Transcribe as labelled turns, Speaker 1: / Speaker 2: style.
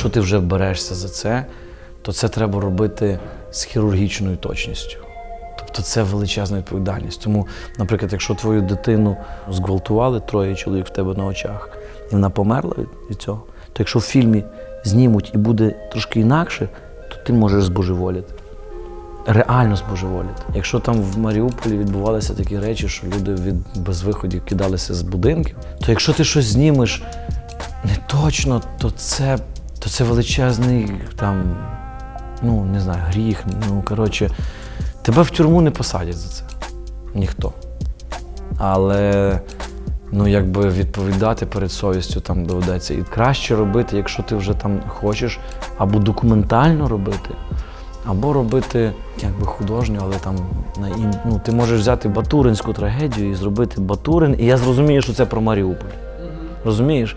Speaker 1: якщо ти вже берешся за це, то це треба робити з хірургічною точністю. Тобто це величезна відповідальність. Тому, наприклад, якщо твою дитину зґвалтували троє чоловік в тебе на очах, і вона померла від, цього, то якщо в фільмі знімуть і буде трошки інакше, то ти можеш збожеволіти. Реально збожеволіти. Якщо там в Маріуполі відбувалися такі речі, що люди від безвиходів кидалися з будинків, то якщо ти щось знімеш не точно, то це, то це величезний там, ну не знаю, гріх. Ну коротше, тебе в тюрму не посадять за це. Ніхто. Але ну, якби відповідати перед совістю там доведеться. І краще робити, якщо ти вже там хочеш, або документально робити, або робити якби художньо, але там на ін... ну, ти можеш взяти батуринську трагедію і зробити Батурин, і я зрозумію, що це про Маріуполь. Розумієш?